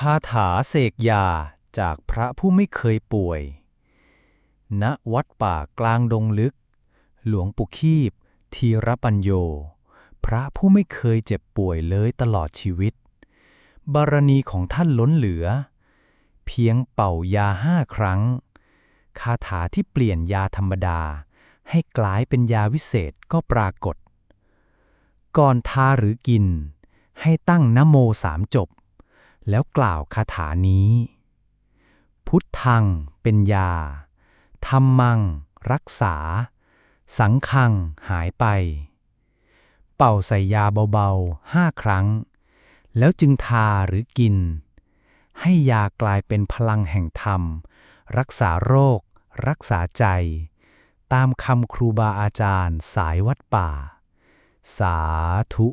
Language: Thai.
คาถาเสกยาจากพระผู้ไม่เคยป่วย ณ วัดป่ากลางดงลึก หลวงปู่คีบ ทีรปัญโย พระผู้ไม่เคยเจ็บป่วยเลยตลอดชีวิต บารณีของท่านล้นเหลือ เพียงเป่ายาห้าครั้ง คาถาที่เปลี่ยนยาธรรมดา ให้กลายเป็นยาวิเศษก็ปรากฏ ก่อนทาหรือกิน ให้ตั้งนโมสามจบ แล้วกล่าวคาถานี้ พุทธังเป็นยา ธรรมัง รักษา สังคังหายไป เป่าใส่ยาเบาๆห้าครั้ง แล้วจึงทาหรือกิน ให้ยากลายเป็นพลังแห่งธรรม รักษาโรค รักษาใจ ตามคำครูบาอาจารย์สายวัดป่า สาธุ